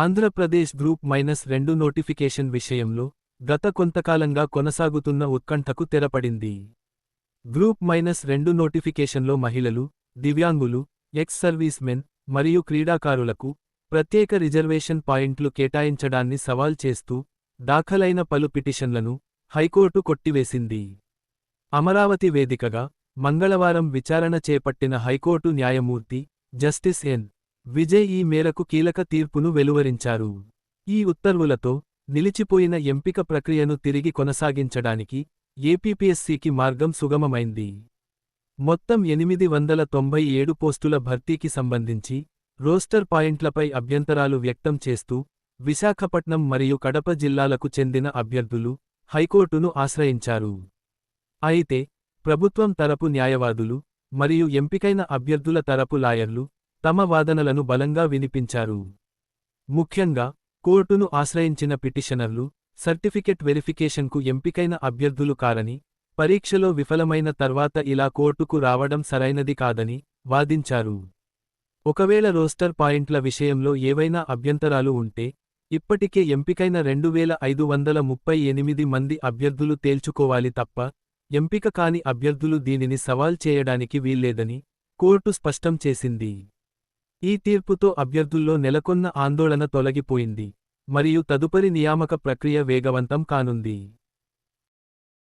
Andhra Pradesh group minus రెండు notification విషయంలో గత కొంతకాలంగా కొనసాగుతున్న ఉత్కంఠకు తెరపడింది. గ్రూప్ మైనస్ రెండు నోటిఫికేషన్లో మహిళలు దివ్యాంగులు ఎక్స్ సర్వీస్ మెన్ మరియు క్రీడాకారులకు ప్రత్యేక రిజర్వేషన్ పాయింట్లు కేటాయించడాన్ని సవాల్ చేస్తూ దాఖలైన పలు పిటిషన్లను హైకోర్టు కొట్టివేసింది. అమరావతి వేదికగా మంగళవారం విచారణ చేపట్టిన హైకోర్టు న్యాయమూర్తి జస్టిస్ ఎన్. విజయ్ ఈ మేరకు కీలక తీర్పును వెలువరించారు. ఈ ఉత్తర్వులతో నిలిచిపోయిన ఎంపిక ప్రక్రియను తిరిగి కొనసాగించడానికి ఏపీపీఎస్సీకి మార్గం సుగమమైంది. మొత్తం ఎనిమిది వందల తొంభై ఏడు పోస్టుల భర్తీకి సంబంధించి రోస్టర్ పాయింట్లపై అభ్యంతరాలు వ్యక్తం చేస్తూ విశాఖపట్నం మరియు కడప జిల్లాలకు చెందిన అభ్యర్థులు హైకోర్టును ఆశ్రయించారు. అయితే ప్రభుత్వం తరపు న్యాయవాదులు మరియు ఎంపికైన అభ్యర్థుల తరపు లాయర్లు తమ వాదనలను బలంగా వినిపించారు. ముఖ్యంగా కోర్టును ఆశ్రయించిన పిటిషనర్లు సర్టిఫికెట్ వెరిఫికేషన్కు ఎంపికైన అభ్యర్థులు కారని పరీక్షలో విఫలమైన తర్వాత ఇలా కోర్టుకు రావడం సరైనది కాదని వాదించారు. ఒకవేళ రోస్టర్ పాయింట్ల విషయంలో ఏవైనా అభ్యంతరాలు ఉంటే ఇప్పటికే ఎంపికైన రెండు వేల ఐదు వందల ముప్పై ఎనిమిది మంది అభ్యర్థులు తేల్చుకోవాలి తప్ప ఎంపిక కాని అభ్యర్థులు దీనిని సవాల్ చేయడానికి వీల్లేదని కోర్టు స్పష్టం చేసింది. ఈ తీర్పుతో అభ్యర్థుల్లో నెలకొన్న ఆందోళన తొలగిపోయింది మరియు తదుపరి నియామక ప్రక్రియ వేగవంతం కానుంది.